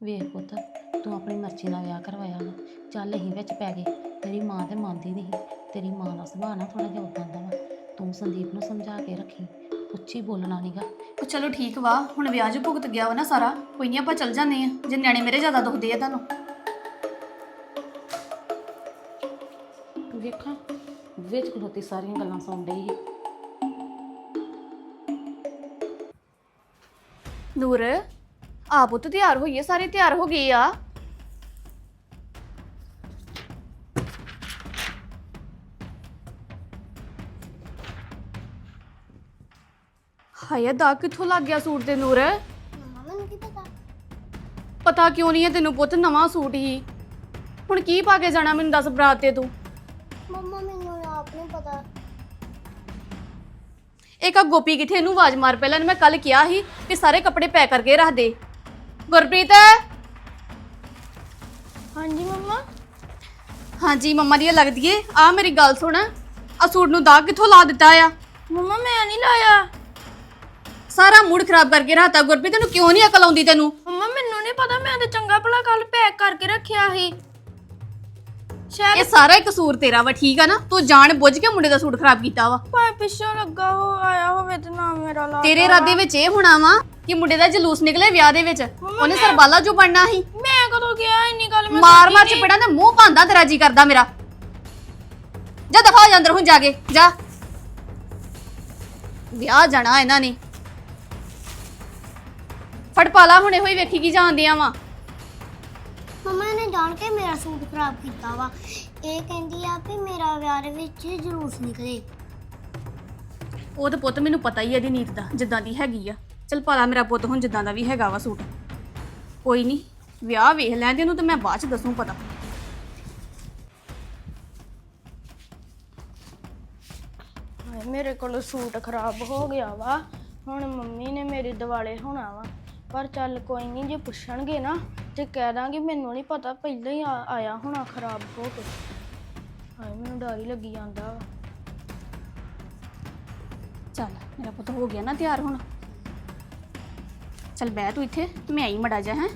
ਵੇਖ ਪੁੱਤ ਤੂੰ ਆਪਣੀ ਮਰਜ਼ੀ ਨਾਲ ਵਿਆਹ ਕਰਵਾਇਆ ਵਾ। ਚੱਲ ਅਸੀਂ ਵਿੱਚ ਪੈ ਗਏ। ਤੇਰੀ ਮਾਂ ਤੇ ਮੰਨਦੀ ਨਹੀਂ ਤੇਰੀ ਮਾਂ ਦਾ ਸੁਭਾਅ ਨਾ ਥੋੜਾ ਜਿਹਾ ਉਦਾਂ ਦਾ ਵਾ। ਤੂੰ ਸੰਦੀਪ ਨੂੰ ਸਮਝਾ ਕੇ ਰੱਖੀ। ਉੱਚੀ ਬੋਲਣਾ ਨਹੀਂਗਾ ਉਹ ਚਲੋ ਠੀਕ ਵਾ ਹੁਣ ਵਿਆਹ 'ਚ ਭੁਗਤ ਗਿਆ ਵਾ ਨਾ ਸਾਰਾ। ਕੋਈ ਨਹੀਂ ਆਪਾਂ ਚੱਲ ਜਾਂਦੇ ਆ ਜੇ ਨਿਆਣੇ ਮੇਰੇ ਜ਼ਿਆਦਾ ਦੁਖਦੇ ਆ ਤੁਹਾਨੂੰ। ਵੇਖਾਂ ਵਿੱਚ ਖਲੋਤੀ ਸਾਰੀਆਂ ਗੱਲਾਂ ਸੁਣ ਰਹੀ ਸੀ। ਨੂਰ ਆ ਪੁੱਤ ਤਿਆਰ ਹੋਈਏ ਸਾਰੇ ਤਿਆਰ ਹੋ ਗਏ ਆ। ਹਾਏ ਦਾ ਕਿੱਥੋਂ ਲੱਗ ਗਿਆ ਸੂਟ ਤੇ ਨੂਰ? ਮੰਮਾ ਮੈਨੂੰ ਕੀ ਪਤਾ? ਪਤਾ ਕਿਉਂ ਨਹੀਂ ਹੈ ਤੈਨੂੰ ਪੁੱਤ ਨਵਾਂ ਸੂਟ ਹੀ। ਹੁਣ ਕੀ ਪਾ ਕੇ ਜਾਣਾ ਮੈਨੂੰ ਦੱਸ ਬਰਾਤ ਤੇ ਤੂੰ? ਮੰਮਾ ਮੈਨੂੰ ਆਪ ਨਹੀਂ ਪਤਾ। ਇੱਕ ਆ ਗੋਪੀ ਕਿੱਥੇ ਇਹਨੂੰ ਆਵਾਜ਼ ਮਾਰ ਪਹਿਲਾਂ ਇਹਨੂੰ ਮੈਂ ਕੱਲ ਕਿਹਾ ਸੀ ਕਿ ਸਾਰੇ ਕੱਪੜੇ ਪੈਕ ਕਰਕੇ ਰੱਖ ਦੇ। ਗੁਰਪ੍ਰੀਤ? ਹਾਂਜੀ ਮੰਮਾ? ਹਾਂਜੀ ਮੰਮਾ ਦੀ ਲੱਗਦੀ ਏ। ਆ ਮੇਰੀ ਗੱਲ ਸੁਣ। ਆ ਸੂਟ ਨੂੰ ਦਾਗ ਕਿੱਥੋਂ ਲਾ ਦਿੱਤਾ ਆ? ਮੰਮਾ ਮੈਂ ਨਹੀਂ ਲਾਇਆ। ਸਾਰਾ ਮੂਡ ਖਰਾਬ ਕਰਕੇ ਰੱਖਤਾ। ਗੁਰਪ੍ਰੀਤ ਤੈਨੂੰ ਕਿਉਂ ਨਹੀਂ ਅਕਲ ਆਉਂਦੀ ਤੈਨੂੰ? ਮੰਮਾ ਮੈਨੂੰ ਨਹੀਂ ਪਤਾ। ਮੈਂ ਤੇ ਚੰਗਾ ਭਲਾ ਕੱਲ ਪੈਕ ਕਰਕੇ ਰੱਖਿਆ ਸੀ। ਇਹ ਸਾਰਾ ਹੀ ਕਸੂਰ ਤੇਰਾ ਵਾ ਠੀਕ ਆ ਨਾ? ਤੂੰ ਜਾਣ ਬੁੱਝ ਕੇ ਮੁੰਡੇ ਦਾ ਸੂਟ ਖਰਾਬ ਕੀਤਾ ਵਾ। ਭਾਵੇਂ ਪਿੱਛੋਂ ਲੱਗਾ ਹੋ ਆਇਆ ਹੋਵੇ ਤੇ ਨਾ ਮੇਰਾ ਲਾ ਤੇਰੇ ਇਰਾਦੇ ਵਿੱਚ ਇਹ ਹੋਣਾ ਵਾ ਕਿ ਮੁੰਡੇ ਦਾ ਜਲੂਸ ਨਿਕਲੇ ਵਿਆਹ ਦੇ ਵਿੱਚ? ਉਹਨੇ ਸਰਬਾਲਾ ਜੋ ਬਣਨਾ ਸੀ। ਮੈਂ ਕਦੋਂ ਗਿਆ ਇੰਨੀ ਗੱਲ? ਮੈਂ ਮਾਰ ਮਾਰ ਚਪੜਾ ਤੇ ਮੂੰਹ ਭਾਂਦਾ ਤੇਰਾ ਜੀ ਕਰਦਾ ਮੇਰਾ। ਜਾ ਦਫਾ ਹੋ ਜਾ ਅੰਦਰ ਹੁਣ ਜਾ ਕੇ। ਜਾ। ਵਿਆਹ ਜਾਣਾ ਇਹਨਾਂ ਨੇ। ਫੜ ਪਾਲਾ ਹੁਣੇ ਹੋਈ ਵੇਖੀ ਕੀ ਜਾਂਦੀਆਂ ਵਾ। ਮੰਮਾ ਨੇ ਜਾਣ ਕੇ ਮੇਰਾ ਸੂਟ ਖਰਾਬ ਕੀਤਾ ਵਾ। ਇਹ ਕਹਿੰਦੀ ਆ ਵੀ ਮੇਰਾ ਵਿਆਹ ਦੇ ਵਿੱਚ ਜਲੂਸ ਨਿਕਲੇ। ਉਹ ਤਾਂ ਪੁੱਤ ਮੈਨੂੰ ਪਤਾ ਹੀ ਹੈ ਇਹਦੀ ਨੀਤ ਦਾ ਜਿੱਦਾਂ ਦੀ ਹੈਗੀ ਆ। ਚਲ ਪਾਲਾ ਮੇਰਾ ਪੁੱਤ ਹੁਣ ਜਿੱਦਾਂ ਦਾ ਵੀ ਹੈਗਾ ਵਾ ਸੂਟ। ਕੋਈ ਨਹੀਂ ਵਿਆਹ ਵੇਖ ਲੈਂਦੇ ਉਹਨੂੰ ਤੇ ਮੈਂ ਬਾਅਦ ਚ ਦੱਸੂ ਪਤਾ। ਹਾਏ ਮੇਰੇ ਕੋਲ ਸੂਟ ਖਰਾਬ ਹੋ ਗਿਆ ਵਾ। ਹੁਣ ਮੰਮੀ ਨੇ ਮੇਰੇ ਦਿਵਾਲੇ ਹੋਣਾ ਵਾ। ਪਰ ਚੱਲ ਕੋਈ ਨਹੀਂ ਜੇ ਪੁੱਛਣਗੇ ਨਾ ਤੇ ਕਹਿ ਦਾਂਗੀ ਮੈਨੂੰ ਨਹੀਂ ਪਤਾ ਪਹਿਲਾਂ ਹੀ ਆ- ਆਇਆ ਹੋਣਾ ਖਰਾਬ ਹੋ ਕੇ। ਹਾਏ ਮੈਨੂੰ ਡਰ ਹੀ ਲੱਗੀ ਜਾਂਦਾ ਵਾ। ਚੱਲ ਮੇਰਾ ਪੁੱਤ ਹੋ ਗਿਆ ਨਾ ਤਿਆਰ ਹੁਣ। ਚੱਲ ਬਹਿ ਤੂੰ ਇੱਥੇ ਤੇ ਮੈਂ ਆਈ ਮੜਾ ਜਾ ਹੈ।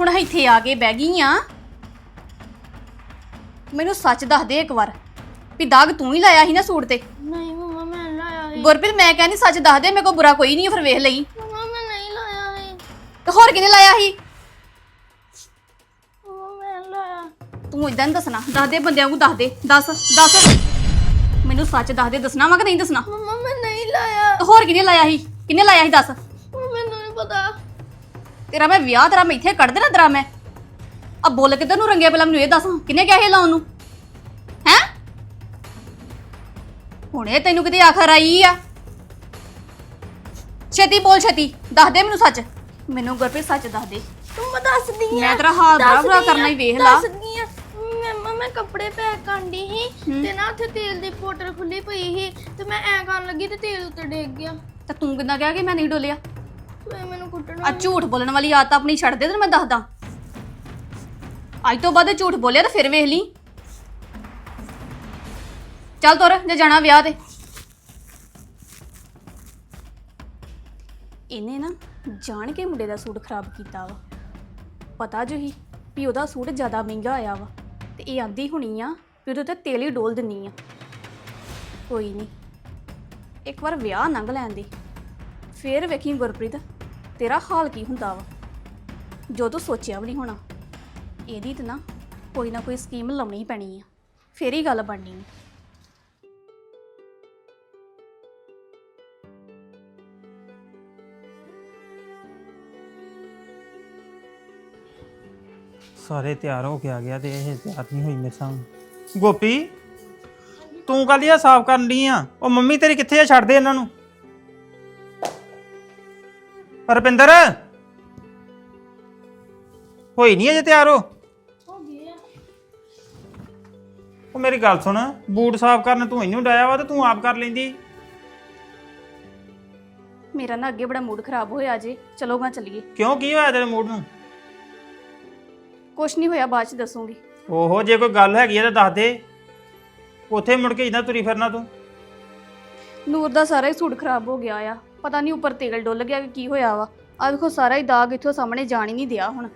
ਹੁਣ ਇੱਥੇ ਆ ਕੇ ਬਹਿ ਗਈ ਆ। ਮੈਨੂੰ ਸੱਚ ਦੱਸ ਦੇ ਇੱਕ ਵਾਰ ਵੀ ਦਾਗ ਤੂੰ ਹੀ ਲਾਇਆ ਸੀ ਨਾ ਸੂਟ ਤੇ। ਨਹੀਂ ਮੰਮਾ ਮੈਂ ਲਾਇਆ ਸੀ। ਗੁਰਪ੍ਰੀਤ ਮੈਂ ਕਹਿੰਦੀ ਸੱਚ ਦੱਸ ਦੇ ਮੇਰੇ ਕੋਲ ਬੁਰਾ ਕੋਈ ਨਹੀਂ ਹੈ, ਫਿਰ ਵੇਖ ਲਈ। ਮੰਮਾ ਮੈਂ ਨਹੀਂ ਲਾਇਆ ਸੀ। ਤੇ ਹੋਰ ਕਿਹਨੇ ਲਾਇਆ ਸੀ? ਮੰਮਾ ਮੈਂ ਲਾਇਆ। ਤੂੰ ਇਦਾਂ ਨਹੀਂ ਦੱਸਣਾ ਦੱਸ ਦੇ ਬੰਦਿਆਂ ਨੂੰ ਦੱਸ ਦੇ ਦੱਸ ਦੱਸ। ਮੈਨੂੰ ਸੱਚ ਦੱਸ ਦੇ ਦੱਸਣਾ ਵਾ ਕਿ ਨਹੀਂ ਦੱਸਣਾ? ਮੰਮਾ ਮੈਂ ਹੋਰ ਕਿਹਨੇ ਲਾਇਆ ਸੀ? ਕਿਹਨੇ ਲਾਇਆ ਸੀ ਦੱਸ? ਮੈਨੂੰ ਨਹੀਂ ਪਤਾ। ਤੇਰਾ ਮੈਂ ਵਿਆਹ ਤੇਰਾ ਮੈਂ ਇੱਥੇ ਕੱਢ ਦੇਣਾ ਤੇਰਾ ਮੈਂ। ਆ ਬੋਲ ਕਿੱਧਰ ਨੂੰ ਰੰਗੇ ਪਹਿਲਾਂ ਮੈਨੂੰ ਇਹ ਦੱਸ ਕਿਹਨੇ ਕਿਹਾ ਇਹ ਲਾਉਣ ਨੂੰ? ਹੈ? ਹੁਣੇ ਤੈਨੂੰ ਕਿਤੇ ਆਖਰ ਆਈ ਆ। ਛੇਤੀ ਬੋਲ ਛੇਤੀ ਦੱਸ ਦੇ ਮੈਨੂੰ ਸੱਚ। ਮੈਨੂੰ ਗੁਰਪ੍ਰੀਤ ਸੱਚ ਦੱਸ ਦੇ। ਤੂੰ ਮੈਂ ਦੱਸਦੀ ਆ ਮੈਂ ਤੇਰਾ ਹਾਲ ਬੁਰਾ ਕਰਨਾ ਹੀ ਵੇਖ ਲਾ। ਮੈਂ ਕੱਪੜੇ ਪੈਕ ਕਰਦੀ ਸੀ ਤੇ ਨਾ ਉੱਥੇ ਤੇਲ ਦੀ ਬੋਤਲ ਖੁੱਲੀ ਪਈ ਸੀ ਤੇ ਮੈਂ ਐ ਕਰਨ ਲੱਗੀ ਤੇ ਤੇਲ ਉੱਤੇ ਡਿੱਗ ਗਿਆ। ਤੇ ਤੂੰ ਕਿੰਨਾ ਕਿਹਾ ਕਿ ਮੈਂ ਨਹੀਂ ਡੋਲਿਆ? ਤੂੰ ਮੈਨੂੰ ਕੁੱਟਣਾ ਆ। ਝੂਠ ਬੋਲਣ ਵਾਲੀ ਆਦਤ ਆਪਣੀ ਛੱਡ ਦੇ ਤੈਨੂੰ ਮੈਂ ਦੱਸਦਾ। ਅੱਜ ਤੋਂ ਬਾਅਦ ਝੂਠ ਬੋਲਿਆ ਤਾਂ ਫਿਰ ਵੇਖ ਲਈ। ਚੱਲ ਤੁਰ ਜੇ ਜਾਣਾ ਵਿਆਹ ਤੇ। ਇਹਨੇ ਨਾ ਜਾਣ ਕੇ ਮੁੰਡੇ ਦਾ ਸੂਟ ਖਰਾਬ ਕੀਤਾ ਵਾ। ਪਤਾ ਜੋ ਹੀ ਵੀ ਉਹਦਾ ਸੂਟ ਜ਼ਿਆਦਾ ਮਹਿੰਗਾ ਆਇਆ ਵਾ। ਤੇ ਇਹ ਆਂਦੀ ਹੋਣੀ ਆ ਵੀ ਉਹਦੇ ਤੇ ਤੇਲ ਹੀ ਡੋਲ ਦਿੰਨੀ ਆ। ਕੋਈ ਨਹੀਂ ਇੱਕ ਵਾਰ ਵਿਆਹ ਲੰਘ ਲੈਣ ਦੇ। ਫੇਰ ਵੇਖੀ ਗੁਰਪ੍ਰੀਤ, ਤੇਰਾ ਹਾਲ ਕੀ ਹੁੰਦਾ ਵਾ? ਜੋ ਤੂੰ ਸੋਚਿਆ ਵੀ ਨਹੀਂ ਹੋਣਾ। ਇਹਦੀ ਤੇ ਨਾ ਕੋਈ ਨਾ ਕੋਈ ਸਕੀਮ ਲਾਉਣੀ ਪੈਣੀ ਆ। ਫੇਰ ਹੀ ਗੱਲ ਬਣਨੀ ਆ। ਸਾਰੇ ਤਿਆਰ ਹੋ ਕੇ ਆ ਗਿਆ ਤੇ ਇਹ ਤਿਆਰ ਨਹੀਂ ਹੋਈ ਮੇਰੇ ਸਾਹਮਣੇ। ਗੋਪੀ ਤੂੰ ਆ ਸਾਫ਼ ਕਰਨ ਦੀ ਆ? ਉਹ ਮੰਮੀ ਤੇਰੀ ਕਿੱਥੇ ਆ? ਛੱਡ ਦੇ ਇਹਨਾਂ ਨੂੰ। ਰਪਿੰਦਰ ਹੋਈ ਨਹੀਂ ਅਜੇ ਤਿਆਰ ਹੋ ਉਹ ਮੇਰੀ ਗੱਲ ਸੁਣ ਬੂਟ ਸਾਫ਼ ਕਰਨ ਤੂੰ ਇਹਨੂੰ ਡਾਇਆ ਵਾ ਤੇ ਤੂੰ ਆਪ ਕਰ ਲੈਂਦੀ। ਮੇਰਾ ਨਾ ਅੱਗੇ ਬੜਾ ਮੂਡ ਖਰਾਬ ਹੋਇਆ ਜੇ। ਚਲੋ ਗਾ ਚੱਲੀਏ। ਕਿਉਂ? ਕੀ ਹੋਇਆ ਤੇਰੇ ਮੂਡ ਨੂੰ? ਕੁਛ ਨਹੀਂ ਹੋਇਆ ਬਾਅਦ ਚ ਦੱਸੂਗੀ। ਓਹੋ ਜੇ ਕੋਈ ਗੱਲ ਹੈਗੀ ਆ ਤਾਂ ਦੱਸ ਦੇ। ਉੱਥੇ ਮੁੜ ਕੇ ਇਦਾਂ ਤੁਰੀ ਫਿਰਨਾ ਤੂੰ? ਨੂਰ ਦਾ ਸਾਰਾ ਹੀ ਸੂਟ ਖਰਾਬ ਹੋ ਗਿਆ ਆ। ਪਤਾ ਨਹੀਂ ਉੱਪਰ ਤੇਲ ਡੁੱਲ ਗਿਆ ਕਿ ਕੀ ਹੋਇਆ ਵਾ। ਆ ਵੇਖੋ ਸਾਰਾ ਹੀ ਦਾਗ ਇੱਥੋਂ ਸਾਹਮਣੇ ਜਾਣ ਹੀ ਨਹੀਂ ਦਿਆ ਹੁਣ।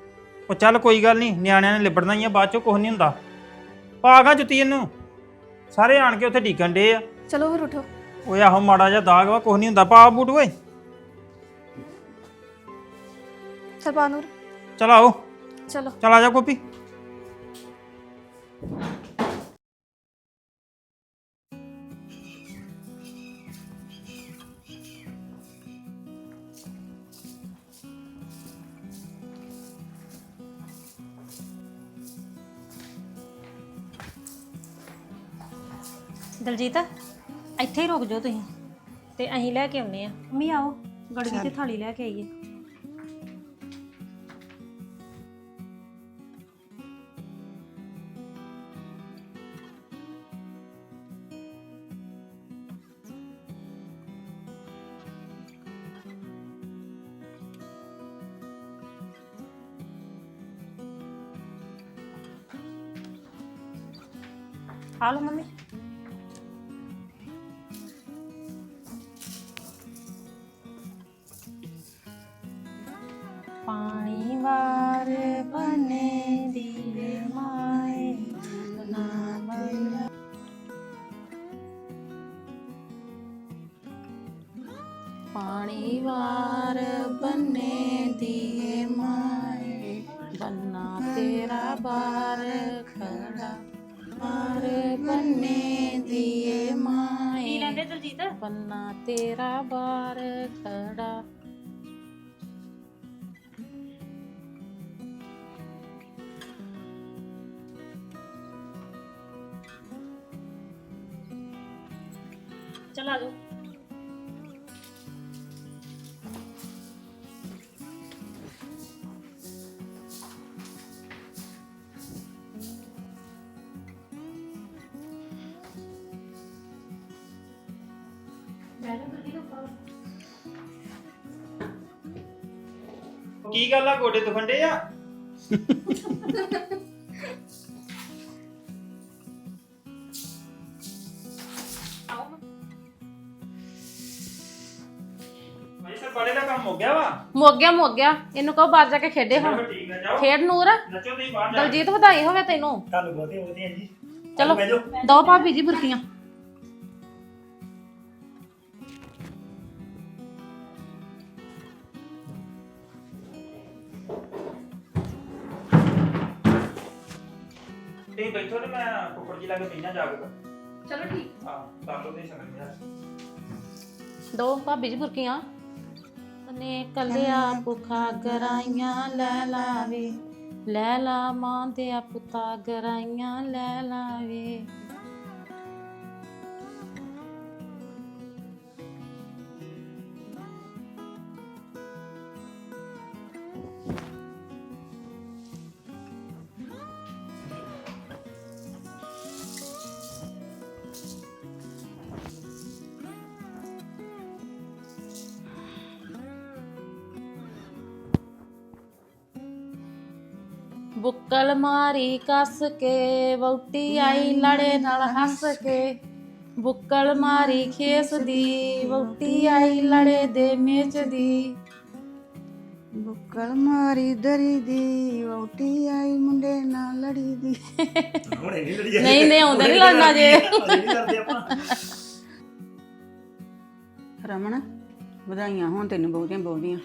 ਉਹ ਚੱਲ ਕੋਈ ਗੱਲ ਨਹੀਂ ਨਿਆਣਿਆਂ ਨੇ ਲਿਬੜਨਾ ਹੀ ਆ ਬਾਅਦ ਚੋਂ ਕੁਝ ਨਹੀਂ ਹੁੰਦਾ। ਪਾਗਾ ਜੁੱਤੀ ਇਹਨੂੰ। ਸਾਰੇ ਆਣ ਕੇ ਉੱਥੇ ਡੀਕਣ ਡੇ ਆ। ਚਲੋ ਫਿਰ ਉਠੋ। ਓਏ ਆਹੋ ਮਾੜਾ ਜਿਹਾ ਦਾਗ ਵਾ ਕੁਝ ਨਹੀਂ ਹੁੰਦਾ। ਪਾ ਬੂਟ ਓਏ। ਸਰਪਾਨੂਰ ਚਲ ਆਓ। ਚਲੋ। ਚਲ ਆ ਜਾ ਗੋਪੀ। ਦਲਜੀਤ ਇੱਥੇ ਹੀ ਰੁਕ ਜਾਓ ਤੁਸੀਂ ਤੇ ਅਸੀਂ ਲੈ ਕੇ ਆਉਨੇ ਆ ਮੰਮੀ ਆਓ ਗੜਵੀ ਤੇ ਥਾਲੀ ਲੈ ਕੇ ਆਈਏ। ਆ ਲਓ ਮੰਮੀ ਪਾਣੀ ਵਾਰ ਬਨੇ ਦੀਵੇ ਮਾਏ ਨਾ ਪਾਣੀ ਵਾਰ ਬੰਨੇ ਦੀਏ ਮਾਏ ਬੰਨਾ ਤੇਰਾ ਬਾਰ ਖੜਾ ਮਾਰ ਬੰਨੇ ਦੀਏ ਕੀ ਮਾਏ ਲੈਂਦੇ ਦਲਜੀਤ ਬੰਨਾ ਤੇਰਾ ਬਾਰ ਕੀ ਗੱਲ ਆ ਗੋਡੇ ਦੁਖੰਡੇ ਆ? ਭਾਈ ਸਰ ਬੜੇ ਦਾ ਕੰਮ ਹੋ ਗਿਆ ਵਾ? ਮੁੱਕ ਗਿਆ ਮੁੱਕ ਗਿਆ। ਇਹਨੂੰ ਕਹੋ ਬਾਹਰ ਜਾ ਕੇ ਖੇਡੇ ਹੁਣ। ਚਲੋ ਠੀਕ ਆ ਜਾਓ। ਖੇਡ ਨੂਰ। ਨੱਚੋ ਤੁਸੀਂ ਬਾਹਰ ਜਾ। ਕੇ। ਦਲਜੀਤ ਵਧਾਈ ਹੋਵੇ ਤੈਨੂੰ। ਤੁਹਾਨੂੰ ਬਹੁਤੇ ਵਧੀਆ ਜੀ। ਚਲੋ। ਬਹਿ ਜਾਓ। ਦੋ ਭਾਬੀ ਜੀ ਬੁਰਕੀਆਂ। ਤੁਸੀਂ ਬੈਠੋ ਤੇ ਮੈਂ ਕੁੱਕੜ ਜੀ ਲਾ ਕੇ ਪੀਣਾ ਜਾ ਕੇ ਚਲੋ ਠੀਕ। ਹਾਂ ਕਰ ਲਓ ਤੁਸੀਂ ਸਕਣ ਯਾਰ ਦੋ ਭਾਬੀ ਜੀ ਬੁਰਕੀਆਂ ਨੇ ਕੱਲਿਆ ਭੁਖਾ ਗਰਾਈਆਂ ਲੈ ਲਾਵੇ। ਲੈ ਲਾ ਮਾਂ ਦੇ ਪੁੱਤਾ ਗਰਾਈਆਂ ਲੈ ਲਾਵੇ। ਬੁੱਕਲ ਮਾਰੀ ਕੱਸ ਕੇ ਵਹੁਟੀ ਆਈ ਲੜੇ ਨਾਲ ਹੱਸ ਕੇ। ਬੁੱਕਲ ਮਾਰੀ ਖੇਸ ਦੀ ਵਹੁਟੀ ਆਈ ਲੜੇ ਦੇ ਮੇਚ ਦੀ। ਬੁੱਕਲ ਮਾਰੀ ਦਰੀ ਦੀ ਵਹੁਟੀ ਆਈ ਮੁੰਡੇ ਨਾਲ ਲੜੀ ਦੀ। ਹੁਣੇ ਨਹੀਂ ਲੜੀ ਨਹੀਂ ਨਹੀਂ ਆਉਂਦਾ ਨਹੀਂ ਲੜਨਾ ਜੇ। ਰਮਣ ਵਧਾਈਆਂ ਹੋਣ ਤੈਨੂੰ ਬਹੁਤੀਆਂ ਬਹੁਤੀਆਂ।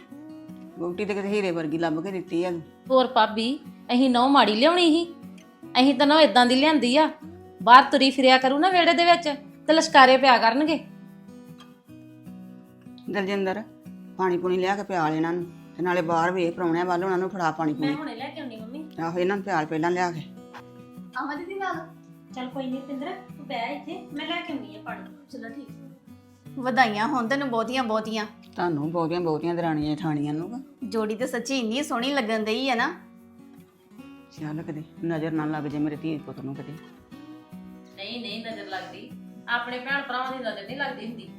ਵਹੁਟੀ ਤੇ ਕਿਤੇ ਹੀਰੇ ਵਰਗੀ ਲੱਭ ਕੇ ਦਿੱਤੀ ਆ। ਹੋਰ ਭਾਬੀ ਅਹੀਂ ਨੌ ਮਾੜੀ ਲਿਆਉਣੀ ਸੀ। ਅਹੀਂ ਤਾਂ ਨੌ ਇਦਾਂ ਦੀ ਲਿਆਂਦੀ ਆ। ਬਾਹਰ ਤੁਰੀ ਫਿਰਿਆ ਕਰੂ ਨਾ ਵਿਹੜੇ ਦੇ ਵਿੱਚ ਤੇ ਲਸ਼ਕਾਰੇ ਪਿਆ ਕਰਨਗੇ। ਦਲਜਿੰਦਰ ਪਾਣੀ ਪੂਣੀ ਲਿਆ ਕੇ ਪਿਆਲ ਇਹਨਾਂ ਨੂੰ ਤੇ ਨਾਲੇ ਬਾਹਰ ਵੇਖ ਪਰੌਣਿਆਂ ਵੱਲ ਉਹਨਾਂ ਨੂੰ ਫੜਾ ਪਾਣੀ ਪੂਣੀ। ਹੁਣੇ ਲੈ ਕੇ ਆਉਣੀ ਮੰਮੀ। ਆਹੋ ਇਹਨਾਂ ਨੂੰ ਪਿਆਲ ਪਹਿਲਾਂ ਲਿਆ ਕੇ। ਆਵਾਂ ਦੀਦੀ ਨਾਲ। ਚੱਲ ਕੋਈ ਨਹੀਂ ਪਿੰਦਰ ਤੂੰ ਬਹਿ ਇੱਥੇ ਮੈਂ ਲੈ ਕੇ ਆਉਣੀ ਆ ਪਾਣੀ। ਚਲੋ ਠੀਕ ਵਧਾਈਆਂ ਹੋਣ ਤੈਨੂੰ ਬਹੁਤੀਆਂ ਬਹੁਤੀਆਂ। ਤੁਹਾਨੂੰ ਬਹੁਤੀਆਂ ਬਹੁਤੀਆਂ ਦਰਾਣੀਆਂ ਠਾਣੀਆਂ ਨੂੰ। ਜੋੜੀ ਤੇ ਸੱਚੀ ਇੰਨੀ ਸੋਹਣੀ ਲੱਗਣ ਦਈ ਆ ਨਾ। ਚੱਲ ਕਦੇ ਨਜ਼ਰ ਨਾ ਲੱਗ ਜੇ ਮੇਰੇ ਧੀ ਪੁੱਤ ਨੂੰ ਕਦੇ। ਨਹੀਂ ਨਹੀਂ ਨਜ਼ਰ ਲੱਗਦੀ। ਆਪਣੇ ਭੈਣ ਭਰਾਵਾਂ ਦੀ ਨਜ਼ਰ ਨਹੀਂ ਲੱਗਦੀ ਹੁੰਦੀ।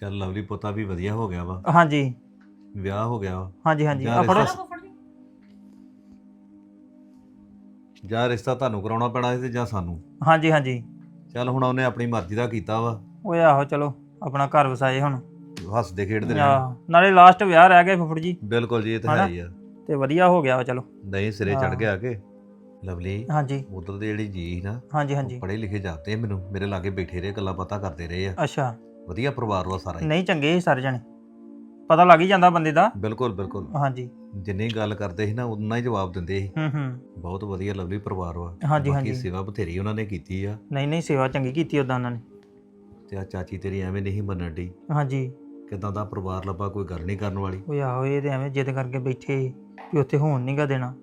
ਚੱਲ ਲਵਲੀ ਪੋਤਾ ਵੀ ਵਧੀਆ ਹੋ ਗਿਆ ਵਾ। ਹਾਂਜੀ। ਵਿਆਹ ਹੋ ਗਿਆ ਵਾ। ਹਾਂਜੀ ਹਾਂਜੀ। ਆ ਫੜੋ। ਜਾਂ ਰਿਸ਼ਤਾ ਤੁਹਾਨੂੰ ਕਰਾਉਣਾ ਪੈਣਾ ਸੀ ਤੇ ਜਾਂ ਸਾਨੂੰ? ਹਾਂਜੀ ਹਾਂਜੀ। ਚੱਲ ਹੁਣ ਉਹਨੇ ਆਪਣੀ ਮਰਜ਼ੀ ਦਾ ਕੀਤਾ ਵਾ। ਓਏ ਆਹੋ ਚਲੋ। ਆਪਣਾ ਘਰ ਵਸਾਏ ਹੁਣ। ਹੱਸਦੇ ਖੇਡਦੇ ਰਹਿਣ। ਆਹ, ਨਾਲੇ ਲਾਸਟ ਵਿਆਹ ਰਹਿ ਗਿਆ ਫੁੱਫੜ ਜੀ। ਬਿਲਕੁਲ ਜੀ ਇਹ ਤਾਂ? ਹੈ ਹੀ ਆ। ਤੇ ਵਧੀਆ ਹੋ ਗਿਆ ਵਾ ਚਲੋ। ਨਹੀਂ ਸਿਰੇ ਚੜ। ਗਿਆ ਕਿ। ਲਵਲੀ ਹਾਂਜੀ। ਉਧਰ ਦੇ ਜਿਹੜੀ ਜੀ ਸੀ ਨਾ ਹਾਂਜੀ ਹਾਂਜੀ। ਪੜੇ ਲਿਖੇ ਜਾਂਦੇ ਮੈਨੂੰ। ਮੇਰੇ ਲਾਗੇ ਬੈਠੇ ਰਹੇ ਗੱਲਾਂ ਬਾਤਾਂ ਕਰਦੇ ਰਹੇ ਆ। ਅੱਛਾ। ਵਧੀਆ ਪਰਿਵਾਰ ਵਾ ਸਾਰਾ ਹੀ। ਨਹੀਂ ਚੰਗੇ ਸੀ ਸਾਰੇ ਜਣੇ। ਪਤਾ ਲੱਗ ਹੀ ਜਾਂਦਾ ਬੰਦੇ ਦਾ। ਬਿਲਕੁਲ ਬਿਲਕੁਲ। ਹਾਂਜੀ। ਜਿੰਨੀ ਗੱਲ ਕਰਦੇ ਸੀ ਨਾ ਉਨਾ ਹੀ ਜਵਾਬ ਦਿੰਦੇ ਸੀ। ਹੂੰ ਹੂੰ। ਬਹੁਤ ਵਧੀਆ ਲਵਲੀ ਪਰਿਵਾਰ ਵਾ। ਹਾਂਜੀ, ਬਾਕੀ ਹਾਂਜੀ। ਸੇਵਾ ਬਥੇਰੀ ਉਹਨਾਂ ਨੇ ਕੀਤੀ ਆ। ਨਹੀਂ ਨਹੀਂ ਸੇਵਾ ਚੰਗੀ ਕੀਤੀ ਉਦਾਂ ਉਹਨਾਂ ਨੇ। ਤੇ ਆ ਚਾਚੀ ਤੇਰੀ ਐਵੇਂ ਨਹੀਂ ਮੰਨਣ ਡਈ। ਹਾਂਜੀ। ਕਿਦਾਂ ਦਾ ਪਰਿਵਾਰ ਲੱਭਾ ਕੋਈ ਗੱਲ ਨਹੀਂ ਕਰਨ ਵਾਲੀ। ਉਹ ਆਹੋ ਇਹ ਤੇ ਐਵੇਂ ਜਿੱਦ ਕਰਕੇ ਬੈਠੇ ਸੀ ਵੀ ਉੱਥੇ ਹੋਣ ਨਹੀਂਗਾ ਦੇਣਾ।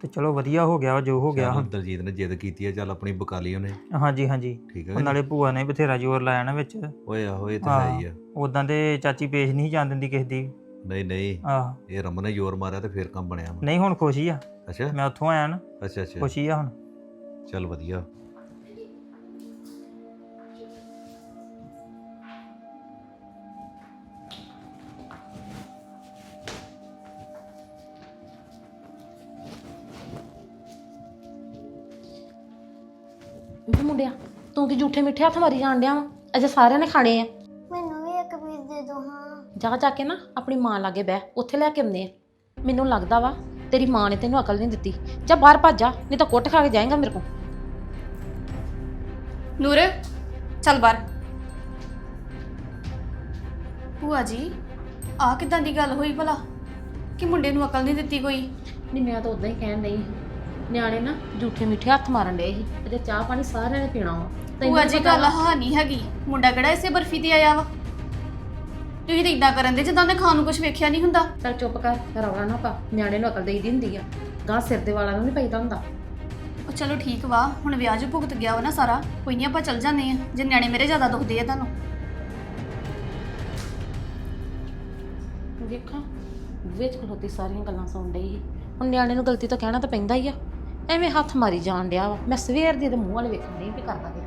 ਤੇ ਚਲੋ ਵਧੀਆ ਹੋ ਗਿਆ ਜੋ ਹੋ ਗਿਆ ਚੱਲ ਹੁਣ ਦਲਜੀਤ ਨੇ ਜਿੱਦ ਕੀਤੀ ਆ ਚੱਲ ਆਪਣੀ ਬਕਾਲੀ ਉਹਨੇ। ਹਾਂਜੀ ਹਾਂਜੀ। ਠੀਕ ਉਹ ਹੈ ਨਾਲੇ ਭੂਆ ਨੇ ਬਥੇਰਾ ਜ਼ੋਰ ਲਾਇਆ ਨਾ ਵਿੱਚ। ਓਏ ਆਹੋ ਇਹ ਤਾਂ ਹੈ ਹੀ ਆ। ਉਦਾਂ ਦੇ ਚਾਚੀ ਪੇਸ਼ ਨਹੀਂ ਜਾਣ ਦਿੰਦੀ ਕਿਸੇ ਦੀ। ਨਹੀਂ ਨਹੀਂ। ਆਹ। ਇਹ ਰਮਨ ਨੇ ਜ਼ੋਰ ਮਾਰਿਆ ਤੇ ਫੇਰ ਕੰਮ ਬਣਿਆ ਵਾ ਨਹੀਂ ਹੁਣ ਖੁਸ਼ੀ ਆ। ਅੱਛਾ। ਮੈਂ ਉੱਥੋਂ ਆਇਆ ਨਾ। ਅੱਛਾ ਅੱਛਾ। ਖੁਸ਼ੀ ਆ ਹੁਣ। ਚੱਲ ਵਧੀਆ। ਝੂਠੇ ਮਿੱਠੇ ਹੱਥ ਮਾਰੀ ਜਾਣ ਡਿਆ ਵਾ। ਅਜੇ ਸਾਰਿਆਂ ਨੇ ਖਾਣੇ ਆ। ਮੈਨੂੰ ਵੀ ਇੱਕ ਪੀਸ ਦੇ ਦਿਓ ਹਾਂ। ਜਾ ਜਾ ਕੇ ਨਾ ਆਪਣੀ ਮਾਂ ਲਾਗੇ ਬਹਿ ਉੱਥੇ ਲੈ ਕੇ ਆਉਂਦੇ ਆ। ਮੈਨੂੰ ਲੱਗਦਾ ਵਾ ਤੇਰੀ ਮਾਂ ਨੇ ਤੈਨੂੰ ਅਕਲ ਨਹੀਂ ਦਿੱਤੀ। ਜਾ ਬਾਹਰ ਭੱਜ ਜਾ ਨਹੀਂ ਤਾਂ ਕੁੱਟ ਖਾ ਕੇ ਜਾਏਗਾ ਮੇਰੇ ਕੋਲ। ਨੂਰ ਚੱਲ ਬਾਹਰ। ਭੂਆ ਜੀ ਆ ਕਿਦਾਂ ਦੀ ਗੱਲ ਹੋਈ ਭਲਾ? ਕਿ ਮੁੰਡੇ ਨੂੰ ਅਕਲ ਨਹੀਂ ਦਿੱਤੀ ਕੋਈ? ਨਹੀਂ ਮੈਂ ਤਾਂ ਉਦਾਂ ਹੀ ਕਹਿਣ ਡਈ ਸੀ। ਨਿਆਣੇ ਨਾ ਝੂਠੇ ਮਿੱਠੇ ਹੱਥ ਮਾਰਨ ਡਏ ਸੀ। ਅਜੇ ਚਾਹ ਪਾਣੀ ਸਾਰਿਆਂ ਨੇ ਪੀਣਾ ਵਾ। ਭੂਆ ਨੀ ਜੀ ਪਤਾ ਗੱਲ। ਹਾਂ ਨਹੀਂ ਹੈਗੀ। ਮੁੰਡਾ ਕਿਹੜਾ ਇਸੇ ਬਰਫੀ ਤੇ ਆਇਆ ਵਾ? ਤੁਸੀਂ ਤਾਂ ਇਦਾਂ ਕਰਨ ਦੇ ਜਿੱਦਾਂ ਉਹਨੇ ਖਾਣ ਨੂੰ ਕੁਝ ਵੇਖਿਆ ਨਹੀਂ ਹੁੰਦਾ। ਚੱਲ ਚੁੱਪ ਕਰ ਰੌਲਾ ਨਾ ਪਾ। ਨਿਆਣੇ ਨੂੰ ਅਕਲ ਦੇਈਦੀ ਹੁੰਦੀ ਆ। ਗਾਂ ਸਿਰ ਦੇ ਵਾਲਾਂ ਨੂੰ ਨਹੀਂ ਪਈਦਾ ਹੁੰਦਾ। ਉਹ ਚਲੋ ਠੀਕ ਵਾ ਹੁਣ ਵਿਆਜ ਭੁਗਤ ਗਿਆ ਵਾ ਨਾ ਸਾਰਾ। ਕੋਈ ਨਹੀਂ ਆਪਾਂ ਚੱਲ ਜਾਂਦੇ ਆ ਜੇ ਨਿਆਣੇ ਮੇਰੇ ਜ਼ਿਆਦਾ ਦੁਖਦੇ ਆ ਤੁਹਾਨੂੰ। ਵੇਖਾਂ ਵਿੱਚ ਖਲੋਤੀ ਸਾਰੀਆਂ ਗੱਲਾਂ ਸੁਣ ਡਈ ਸੀ। ਹੁਣ ਨਿਆਣੇ ਨੂੰ ਗਲਤੀ ਤਾਂ ਕਹਿਣਾ ਤਾਂ ਪੈਂਦਾ ਹੀ ਆ। ਐਵੇਂ ਹੱਥ ਮਾਰੀ ਜਾਣ ਡਿਆ ਵਾ। ਮੈਂ ਸਵੇਰ ਦੀ ਇਹਦੇ ਮੂੰਹ ਵਾਲੇ ਵੇਖਣ ਨਹੀਂ ਵੀ ਕਰਦਾ ਕੀ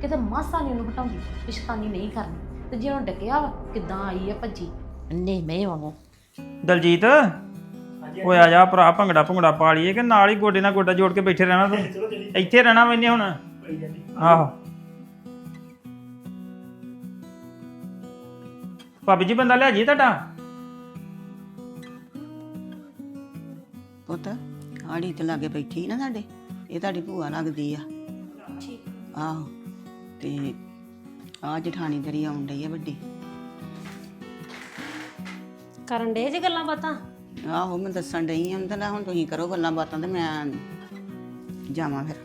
ਕਿਤੇ ਮਾਸਾ ਨਹੀਂ ਉਹਨੂੰ ਹਟਾਉਂਦੀ ਪਿਛਤਾਨੀ ਨਹੀਂ ਕਰਨੀ। ਤੇ ਜੇ ਉਹਨੂੰ ਡੱਕਿਆ ਵਾ ਕਿੱਦਾਂ ਆਈ ਆ ਭੱਜੀ? ਨਹੀਂ ਮੈਂ ਵਾਂਗੂ ਦਲਜੀਤ ਓਏ ਆ ਜਾ ਭਰਾ ਭੰਗੜਾ ਭੰਗੜਾ ਪਾ ਲਈਏ ਕਿ ਨਾਲ ਹੀ ਗੋਡੇ ਨਾਲ ਗੋਡਾ ਜੋੜ ਕੇ ਬੈਠੇ ਰਹਿਣਾ ਤੂੰ? ਇੱਥੇ ਰਹਿਣਾ ਮੈਨੇ ਹੁਣ? ਆਹੋ। ਭਾਬੀ ਜੀ ਬੰਦਾ ਲੈ ਜੀ ਤੁਹਾਡਾ? ਪੁੱਤ ਆੜੀ ਤੇ ਲਾਗੇ ਬੈਠੀ ਨਾ ਸਾਡੇ ਇਹ ਤੁਹਾਡੀ ਭੂਆ ਲੱਗਦੀ ਆ। ਠੀਕ। ਆਹੋ। ਤੇ ਆ ਜਠਾਣੀ ਤੇਰੀ ਆਉਣ ਡਈ ਆ ਵੱਡੀ। ਕਰਨ ਡੇ ਜੇ ਗੱਲਾਂ ਬਾਤਾਂ? ਆਹੋ ਮੈਂ ਦੱਸਣ ਡਈ ਆ ਤਾਂ ਹੁਣ ਤੁਸੀਂ ਕਰੋ ਗੱਲਾਂ ਬਾਤਾਂ ਤੇ ਮੈਂ ਜਾਵਾਂ ਫਿਰ।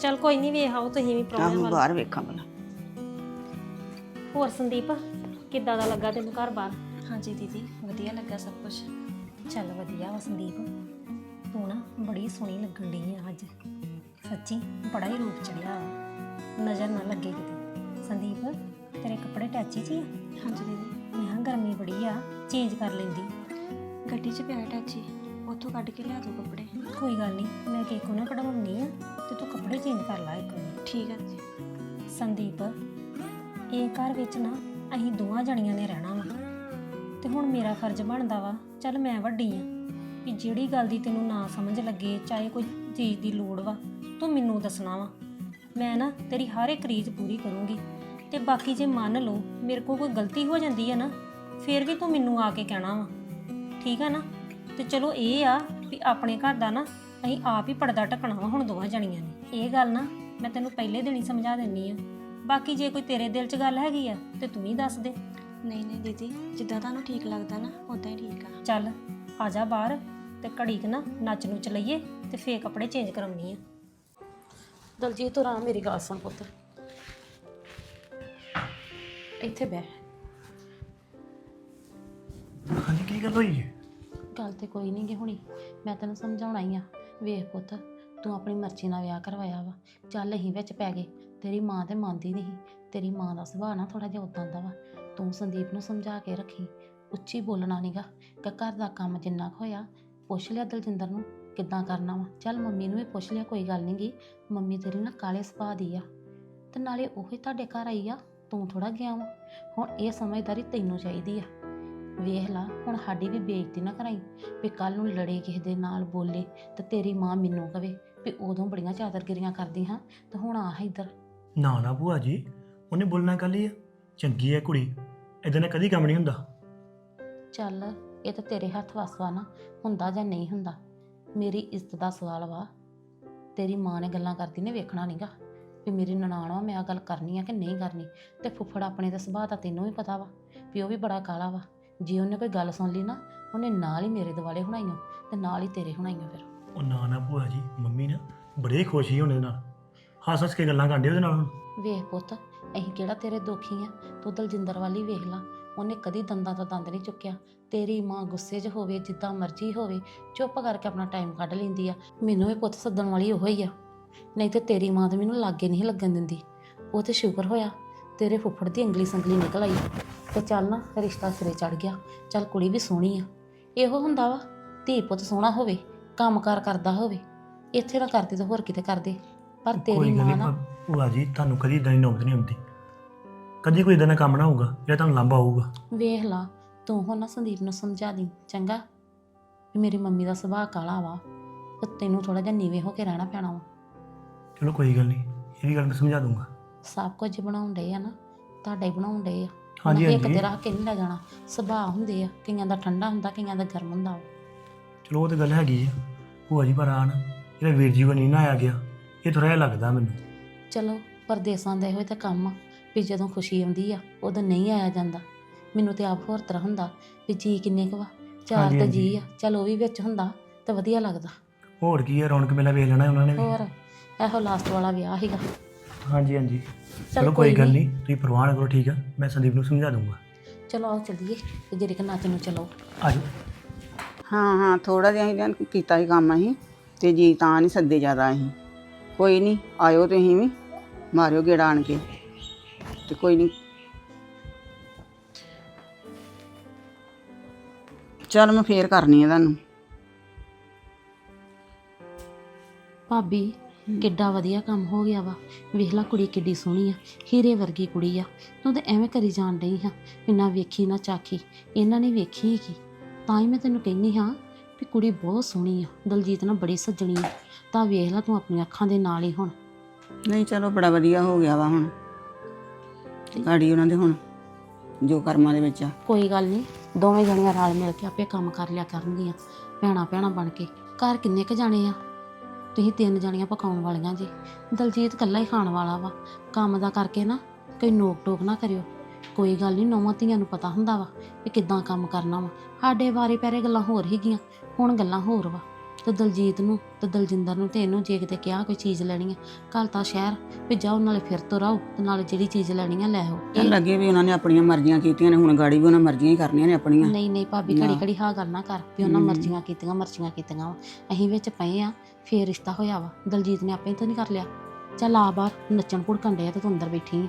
ਚੱਲ ਕੋਈ ਨਹੀਂ ਵੇਖ ਆਓ ਤੁਸੀਂ ਵੀ ਪ੍ਰੋਬਲਮ ਆਹੋ ਵੱਲ। ਬਾਹਰ ਵੇਖਾਂ ਭਲਾ। ਹੋਰ ਸੰਦੀਪ ਕਿੱਦਾਂ ਦਾ ਲੱਗਾ ਤੈਨੂੰ ਘਰ ਬਾਰ ਹਾਂਜੀ ਦੀਦੀ ਵਧੀਆ ਲੱਗਾ ਸਭ ਕੁਝ ਚੱਲ ਵਧੀਆ ਵਾ ਸੰਦੀਪ। ਤੂੰ ਨਾ ਬੜੀ ਸੋਹਣੀ ਲੱਗਣ ਡਈ ਆ ਅੱਜ। ਸੱਚੀ ਬੜਾ ਹੀ ਰੂਪ ਚੜਿਆ ਵਾ। ਨਜ਼ਰ ਨਾ ਲੱਗੇ ਕਿਤੇ। ਸੰਦੀਪ ਤੇਰੇ ਕੱਪੜੇ ਟੈਚੀ ਚ ਹੀ ਆ? ਹਾਂਜੀ ਦੀਦੀ। ਮੈਂ ਕਿਹਾ ਗਰਮੀ ਬੜੀ ਆ ਚੇਂਜ ਕਰ ਲੈਂਦੀ। ਗੱਡੀ 'ਚ ਪਿਆ ਟਾਚੀ ਉੱਥੋਂ ਕੱਢ ਕੇ ਲਿਆ ਦੋ ਕੱਪੜੇ। ਕੋਈ ਗੱਲ ਨਹੀਂ ਮੈਂ ਕੇਕ ਉਹਨਾਂ ਕਢਵਾਉਣੀ ਆ ਤੇ ਤੂੰ ਕੱਪੜੇ ਚੇਂਜ ਕਰ ਲੈ ਇੱਕ ਵਾਰੀ। ਠੀਕ ਹੈ ਜੀ। ਸੰਦੀਪ ਇਹ ਘਰ ਵਿੱਚ ਨਾ ਅਸੀਂ ਦੋਵਾਂ ਜਣੀਆਂ ਨੇ ਰਹਿਣਾ ਵਾ ਤੇ ਹੁਣ ਮੇਰਾ ਫਰਜ਼ ਬਣਦਾ ਵਾ ਚੱਲ ਮੈਂ ਵੱਡੀ ਆ ਵੀ ਜਿਹੜੀ ਗੱਲ ਦੀ ਤੈਨੂੰ ਨਾ ਸਮਝ ਲੱਗੇ ਚਾਹੇ ਕੋਈ ਚੀਜ਼ ਦੀ ਲੋੜ ਵਾ ਤੂੰ ਮੈਨੂੰ ਦੱਸਣਾ ਵਾ। ਮੈਂ ਨਾ ਤੇਰੀ ਹਰ ਇੱਕ ਰੀਝ ਪੂਰੀ ਕਰੂੰਗੀ ਤੇ ਬਾਕੀ ਜੇ ਮੰਨ ਲਓ ਮੇਰੇ ਕੋਲ ਕੋਈ ਗਲਤੀ ਹੋ ਜਾਂਦੀ ਹੈ ਨਾ ਫੇਰ ਵੀ ਤੂੰ ਮੈਨੂੰ ਆ ਕੇ ਕਹਿਣਾ ਵਾ। ਠੀਕ ਆ ਨਾ? ਤੇ ਚਲੋ ਇਹ ਆ ਵੀ ਆਪਣੇ ਘਰ ਦਾ ਨਾ ਅਸੀਂ ਆਪ ਹੀ ਪਰਦਾ ਢੱਕਣਾ ਵਾ ਹੁਣ ਦੋਵਾਂ ਜਣੀਆਂ ਨੇ। ਇਹ ਗੱਲ ਨਾ ਮੈਂ ਤੈਨੂੰ ਪਹਿਲੇ ਦਿਨ ਹੀ ਸਮਝਾ ਦਿੰਨੀ ਆ। ਬਾਕੀ ਜੇ ਕੋਈ ਤੇਰੇ ਦਿਲ 'ਚ ਗੱਲ ਹੈਗੀ ਆ ਤੇ ਤੂੰ ਹੀ ਦੱਸ ਦੇ। ਨਹੀਂ ਨਹੀਂ ਦੀਦੀ ਜਿੱਦਾਂ ਤੁਹਾਨੂੰ ਠੀਕ ਲੱਗਦਾ ਨਾ ਉਦਾਂ ਹੀ ਠੀਕ ਆ। ਚੱਲ ਆ ਜਾ ਬਾਹਰ ਤੇ ਘੜੀ ਕੁ ਨਾ ਨੱਚ ਨੂੰ ਚਲਈਏ ਤੇ ਫੇਰ ਕੱਪੜੇ ਚੇਂਜ ਕਰਾਉਣੀ ਆ। ਦਲਜੀਤ ਰਾਮ ਮੇਰੀ ਗੱਲ ਸੁਣ ਪੁੱਤ। ਇੱਥੇ ਬਹਿ। ਹਾਂਜੀ ਕੀ ਗੱਲ ਹੋਈ? ਹੈ ਗੱਲ ਤੇ ਕੋਈ ਨਹੀਂ ਗੀ ਹੁਣੀ। ਮੈਂ ਤੈਨੂੰ ਸਮਝਾਉਣਾ ਹੀ ਆ। ਵੇਖ ਪੁੱਤ ਤੂੰ ਆਪਣੀ ਮਰਜ਼ੀ ਨਾਲ ਵਿਆਹ ਕਰਵਾਇਆ ਵਾ। ਚੱਲ ਅਸੀਂ ਵਿੱਚ ਪੈ ਗਏ। ਤੇਰੀ ਮਾਂ ਤੇ ਮੰਨਦੀ ਨਹੀਂ ਤੇਰੀ ਮਾਂ ਦਾ ਸੁਭਾਅ ਨਾ ਥੋੜਾ ਜਿਹਾ ਉਦਾਂ ਦਾ ਵਾ। ਤੂੰ ਸੰਦੀਪ ਨੂੰ ਸਮਝਾ ਕੇ ਰੱਖੀ। ਉੱਚੀ ਬੋਲਣਾ ਨਹੀਂਗਾ ਕਿ ਘਰ ਦਾ ਕੰਮ ਜਿੰਨਾ ਕੁ ਹੋਇਆ ਪੁੱਛ ਲਿਆ ਦਲਜਿੰਦਰ ਨੂੰ। ਕਿੱਦਾਂ ਕਰਨਾ ਵਾ? ਚੱਲ ਮੰਮੀ ਨੂੰ ਵੀ ਪੁੱਛ ਲਿਆ ਕੋਈ ਗੱਲ ਨਹੀਂਗੀ ਮੰਮੀ ਤੇਰੀ ਨਾ ਕਾਲੇ ਸੁਭਾਅ ਦੀ ਆ। ਤੇ ਨਾਲੇ ਉਹ ਹੀ ਤੁਹਾਡੇ ਘਰ ਆਈ ਆ ਤੂੰ ਥੋੜਾ ਗਿਆ ਵਾ। ਹੁਣ ਇਹ ਸਮਝਦਾਰੀ ਤੈਨੂੰ ਚਾਹੀਦੀ ਆ। ਵੇਖ ਲਾ ਹੁਣ ਸਾਡੀ ਵੀ ਬੇਇੱਜ਼ਤੀ ਨਾ ਕਰਾਈ ਵੀ ਕੱਲ ਨੂੰ ਲੜੇ ਕਿਸੇ ਦੇ ਨਾਲ ਬੋਲੇ ਤੇ ਤੇਰੀ ਮਾਂ ਮੈਨੂੰ ਕਵੇ ਵੀ ਉਦੋਂ ਬੜੀਆਂ ਚਾਦਰਗਿਰੀਆਂ ਕਰਦੀ ਹਾਂ ਤੇ ਹੁਣ ਆ ਇੱਧਰ। ਨਾ ਨਾ ਭੂਆ ਜੀ ਉਹਨੇ ਬੋਲਣਾ ਕੱਲ ਹੀ ਆ। ਚੰਗੀ ਹੈ ਕੁੜੀ ਇਦਾਂ ਦਾ ਕਦੀ ਕੰਮ ਨਹੀਂ ਹੁੰਦਾ। ਚੱਲ ਇਹ ਤਾਂ ਤੇਰੇ ਹੱਥ ਵੱਸ ਵਾ ਨਾ ਹੁੰਦਾ ਜਾਂ ਨਹੀਂ ਹੁੰਦਾ। ਮੇਰੀ ਇੱਜ਼ਤ ਦਾ ਸਵਾਲ ਵਾ। ਤੇਰੀ ਮਾਂ ਨੇ ਗੱਲਾਂ ਕਰਦੀ ਨੇ ਵੇਖਣਾ ਨਹੀਂਗਾ ਵੀ ਮੇਰੀ ਨਨਾਣ ਵਾ ਮੈਂ ਆ ਗੱਲ ਕਰਨੀ ਆ ਕਿ ਨਹੀਂ ਕਰਨੀ। ਤੇ ਫੁੱਫੜ ਆਪਣੇ ਦਾ ਸੁਭਾਅ ਤਾਂ ਤੈਨੂੰ ਵੀ ਪਤਾ ਵਾ ਵੀ ਉਹ ਵੀ ਬੜਾ ਕਾਲਾ ਵਾ। ਜੇ ਉਹਨੇ ਕੋਈ ਗੱਲ ਸੁਣ ਲਈ ਨਾ ਉਹਨੇ ਨਾਲ ਹੀ ਮੇਰੇ ਦਿਵਾਲੇ ਹੁਣਾਈਆਂ ਤੇ ਨਾਲ ਹੀ ਤੇਰੇ ਹੁਣਾਈਆਂ ਫਿਰ। ਉਹ ਨਾ ਨਾ ਭੂਆ ਜੀ ਮੰਮੀ ਨਾ ਬੜੇ ਖੁਸ਼ ਹੀ ਹੋਣੇ ਨਾਲ। ਹੱਸ ਹੱਸ ਕੇ ਗੱਲਾਂ ਕਰਦੇ ਉਹਦੇ ਨਾਲ ਹੁਣ। ਵੇਖ ਪੁੱਤ ਅਸੀਂ ਕਿਹੜਾ ਤੇਰੇ ਦੋਖੀ ਆ। ਤੂੰ ਦਲਜਿੰਦਰ ਵਾਲੀ ਵੇਖ ਲਾ। ਉਹਨੇ ਕਦੀ ਦੰਦਾਂ ਤੋਂ ਦੰਦ ਨਹੀਂ ਚੁੱਕਿਆ। ਤੇਰੀ ਮਾਂ ਗੁੱਸੇ 'ਚ ਹੋਵੇ ਜਿੱਦਾਂ ਮਰਜ਼ੀ ਹੋਵੇ ਚੁੱਪ ਕਰਕੇ ਆਪਣਾ ਟਾਈਮ ਕੱਢ ਲੈਂਦੀ ਆ। ਮੈਨੂੰ ਵੀ ਪੁੱਤ ਸੱਦਣ ਵਾਲੀ ਉਹੋ ਹੀ ਆ। ਨਹੀਂ ਤੇ ਤੇਰੀ ਮਾਂ ਤਾਂ ਮੈਨੂੰ ਲਾਗੇ ਨਹੀਂ ਲੱਗਣ ਦਿੰਦੀ। ਉਹ ਤੇ ਸ਼ੁਕਰ ਹੋਇਆ। ਤੇਰੇ ਫੁੱਫੜ ਦੀ ਅੰਗਲੀ ਸੰਗਲੀ ਨਿਕਲ ਆਈ। ਤੇ ਚੱਲ ਨਾ ਰਿਸ਼ਤਾ ਸਿਰੇ ਚੜ ਗਿਆ। ਚੱਲ ਕੁੜੀ ਵੀ ਸੋਹਣੀ ਆ। ਇਹੋ ਹੁੰਦਾ ਵਾ ਧੀ ਪੁੱਤ ਸੋਹਣਾ ਹੋਵੇ ਕੰਮਕਾਰ ਕਰਦਾ ਹੋਵੇ। ਇੱਥੇ ਨਾ ਕਰਦੇ ਤਾਂ ਹੋਰ ਕਿਤੇ ਕਰਦੇ। ਪਰ ਤੇਰੀ ਮਾਂ ਨਾ ਭੂਆ ਜੀ ਤੁਹਾਨੂੰ ਕਦੀ ਇਦਾਂ ਦੀ ਨੌਬਤ ਨਹੀਂ ਹੁੰਦੀ। ਕਦੀ ਕੋਈ ਇਦਾਂ ਦਾ ਕੰਮ ਨਾ ਹੋਊਗਾ ਜਿਹੜਾ ਤੁਹਾਨੂੰ ਲਾਂਭਾ ਹੋਊਗਾ। ਵੇਖ ਲਾ ਤੂੰ ਹੁਣ ਨਾ ਸੰਦੀਪ ਨੂੰ ਸਮਝਾ ਦੀ ਚੰਗਾ? ਵੀ ਮੇਰੀ ਮੰਮੀ ਦਾ ਸੁਭਾਅ ਕਾਲਾ ਵਾ ਤੇ ਤੈਨੂੰ ਥੋੜਾ ਜਿਹਾ ਨੀਵੇਂ ਹੋ ਕੇ ਰਹਿਣਾ ਪੈਣਾ ਵਾ। ਚਲੋ ਕੋਈ ਗੱਲ ਨਹੀਂ ਇਹ ਵੀ ਗੱਲ ਮੈਂ ਸਮਝਾ ਦੂੰਗਾ। ਸਭ ਕੁਝ ਬਣਾਉਣ ਡਏ ਆ ਨਾ ਤੁਹਾਡਾ ਹੀ ਬਣਾਉਣ ਡਏ ਆ। ਹਾਂਜੀ, ਉਹਨਾਂ ਇੱਕ ਹਾਂਜੀ। ਤੇ ਰੱਖ ਕੇ ਨਹੀਂ ਲੈ ਜਾਣਾ ਸੁਭਾਅ ਹੁੰਦੇ ਆ ਕਈਆਂ ਦਾ ਠੰਡਾ ਹੁੰਦਾ ਕਈਆਂ ਦਾ ਗਰਮ ਹੁੰਦਾ ਵਾ। ਚਲੋ ਉਹ ਤਾਂ ਗੱਲ ਹੈਗੀ ਆ ਭੂਆ ਜੀ ਪਰ ਆ ਨਾ ਜਿਹੜਾ ਵੀਰ ਜੀ ਕੋ ਨਹੀਂ ਨਾ ਆਇਆ ਗਿਆ ਇਹ ਥੋੜਾ ਜਿਹਾ ਲੱਗਦਾ ਮੈਨੂੰ। ਚਲੋ ਪਰਦੇਸਾਂ ਦਾ ਇਹੋ ਤਾਂ ਕੰਮ ਆ। ਵੀ ਜਦੋਂ ਖੁਸ਼ੀ ਆਉਂਦੀ ਆ ਉਦੋਂ ਨਹੀਂ ਆਇਆ ਜਾਂਦਾ। ਮੈਨੂੰ ਤੇ ਆਪ ਹੋਰ ਤਰ੍ਹਾਂ ਹੁੰਦਾ ਵੀ ਜੀ ਕਿੰਨੇ ਕੁ ਵਾ। ਚਾਰ ਹਾਂਜੀ, ਤੇ। ਜੀ ਆ। ਚਲ ਉਹ ਵੀ ਵਿੱਚ ਹੁੰਦਾ ਤਾਂ ਵਧੀਆ ਲੱਗਦਾ। ਹੋਰ ਕੀ ਹੈ ਰੌਣਕ ਮੇਲਾ ਵੇਖ ਲੈਣਾ ਉਹਨਾਂ ਨੇ ਵੀ। ਹੋਰ ਇਹੋ ਲਾਸਟ ਵਾਲਾ ਵਿਆਹ ਸੀਗਾ। ਹਾਂਜੀ ਹਾਂਜੀ। ਚੱਲ ਚਲੋ ਕੋਈ ਕੋਈ ਗੱਲ ਨਹੀਂ। ਤੁਸੀਂ ਪਰਵਾਹ ਨਾ ਕਰੋ ਠੀਕ ਆ? ਮੈਂ ਸੰਦੀਪ ਨੂੰ ਸਮਝਾ ਦੂੰਗਾ ਚਲੋ ਆਓ ਚੱਲੀਏ ਤੇ ਜਿਹੜੇ ਕਿ ਨੱਚ ਨੂੰ ਚਲੋ ਆਜੋ ਹਾਂ ਹਾਂ ਥੋੜਾ ਜਿਹਾ ਹੀ ਤਾਂ ਕੀਤਾ ਹੀ ਕੰਮ ਅਸੀਂ ਤੇ ਜੀ ਤਾਂ ਨਹੀਂ ਸੱਦੇ ਜ਼ਿਆਦਾ ਅਸੀਂ। ਕੋਈ ਨਹੀਂ ਆਇਓ ਤੁਸੀਂ ਵੀ ਮਾਰਿਓ ਗੇੜਾ ਆਣ ਕੇ। ਤੇ ਕੋਈ ਨਹੀਂ। ਚੱਲ ਮੈਂ ਫੇਰ ਕਰਨੀ ਆ ਤੁਹਾਨੂੰ। ਭਾਬੀ ਕਿੱਡਾ ਵਧੀਆ ਕੰਮ ਹੋ ਗਿਆ ਵਾ। ਵੇਖ ਲਾ ਕੁੜੀ ਕਿੱਡੀ ਸੋਹਣੀ ਆ ਹੀਰੇ ਵਰਗੀ ਕੁੜੀ ਆ। ਤੂੰ ਤੇ ਐਵੇਂ ਕਰੀ ਜਾਣ ਡਈ ਹਾਂ ਵੀ ਨਾ ਵੇਖੀ ਨਾ ਚਾਖੀ ਇਹਨਾਂ ਨੇ ਵੇਖੀ ਕੀ। ਤਾਂ ਹੀ ਮੈਂ ਤੈਨੂੰ ਕਹਿੰਨੀ ਹਾਂ ਵੀ ਕੁੜੀ ਬਹੁਤ ਸੋਹਣੀ ਆ ਦਲਜੀਤ ਨਾਲ ਬੜੀ ਸੱਜਣੀ ਆ। ਤਾਂ ਵੇਖ ਲਾ ਤੂੰ ਆਪਣੀਆਂ ਅੱਖਾਂ ਦੇ ਨਾਲ ਹੀ ਹੁਣ। ਨਹੀਂ ਚਲੋ ਬੜਾ ਵਧੀਆ ਹੋ ਗਿਆ ਵਾ ਹੁਣ। ਗਾੜੀ ਉਹਨਾਂ ਦੇ ਹੁਣ, ਜੋ ਕਰਮਾਂ ਦੇ ਵਿੱਚ ਆ। ਕੋਈ ਗੱਲ ਨਹੀਂ, ਦੋਵੇਂ ਜਣੀਆਂ ਰਲ ਮਿਲ ਕੇ ਆਪੇ ਕੰਮ ਕਰ ਲਿਆ ਕਰਨਗੀਆਂ, ਭੈਣਾ ਭੈਣਾ ਬਣ ਕੇ। ਘਰ ਕਿੰਨੇ ਕ ਜਾਣੇ ਆ? ਤੁਸੀਂ ਤਿੰਨ ਜਣੀਆਂ ਪਕਾਉਣ ਵਾਲੀਆਂ ਜੀ। ਦਲਜੀਤ ਇਕੱਲਾ ਹੀ ਖਾਣ ਵਾਲਾ ਵਾ। ਕੰਮ ਦਾ ਕਰਕੇ ਨਾ ਕੋਈ ਨੋਕ ਟੋਕ ਨਾ ਕਰਿਓ। ਕੋਈ ਗੱਲ ਨਹੀਂ, ਨੌਵਾਂ ਧੀਆਂ ਨੂੰ ਪਤਾ ਹੁੰਦਾ ਵਾ ਕਿ ਕਿੱਦਾਂ ਕੰਮ ਕਰਨਾ ਵਾ। ਸਾਡੇ ਬਾਰੇ ਪੈਰੇ ਗੱਲਾਂ ਹੋਰ ਹੀਗੀਆਂ ਹੁਣ ਗੱਲਾਂ ਹੋਰ ਵਾ। ਤੇ ਦਲਜੀਤ ਨੂੰ ਤੇ ਦਲਜਿੰਦਰ ਨੂੰ ਤੇ ਇਹਨੂੰ ਜੇ ਕਿਤੇ ਕਿਹਾ ਕੋਈ ਚੀਜ਼ ਲੈਣੀ ਆ ਕੱਲ ਤਾਂ ਸ਼ਹਿਰ ਵੀ ਜਾਓ ਨਾਲੇ ਫਿਰ ਤੋਂ ਰਹੋ ਤੇ ਨਾਲੇ ਜਿਹੜੀ ਚੀਜ਼ ਲੈਣੀ ਆ ਲੈ ਆਓ ਚੱਲ ਲੱਗੇ ਵੀ ਉਹਨਾਂ ਨੇ ਆਪਣੀਆਂ ਮਰਜ਼ੀਆਂ ਕੀਤੀਆਂ ਨੇ ਹੁਣ ਗਾੜੀ ਵੀ ਉਹਨਾਂ ਮਰਜ਼ੀਆਂ ਹੀ ਕਰਨੀਆਂ ਨੇ ਆਪਣੀਆਂ ਨਹੀਂ ਨਹੀਂ ਭਾਬੀ। ਘੜੀ ਘੜੀ ਹਾਂ ਗੱਲ ਨਾ ਕਰ ਵੀ ਉਹਨਾਂ। ਮਰਜ਼ੀਆਂ ਕੀਤੀਆਂ ਮਰਜ਼ੀਆਂ ਕੀਤੀਆਂ ਵਾ ਅਸੀਂ ਵਿੱਚ ਪਏ ਆ ਫੇਰ ਰਿਸ਼ਤਾ ਹੋਇਆ ਵਾ ਦਲਜੀਤ ਨੇ ਆਪੇ ਹੀ ਤਾਂ ਨਹੀਂ ਕਰ ਲਿਆ ਚੱਲ ਆ ਬਾਹਰ ਨੱਚਣ ਭੁੜਕਣ ਡਿਆ ਤੇ ਤੂੰ ਅੰਦਰ ਬੈਠੀ ਆਂ।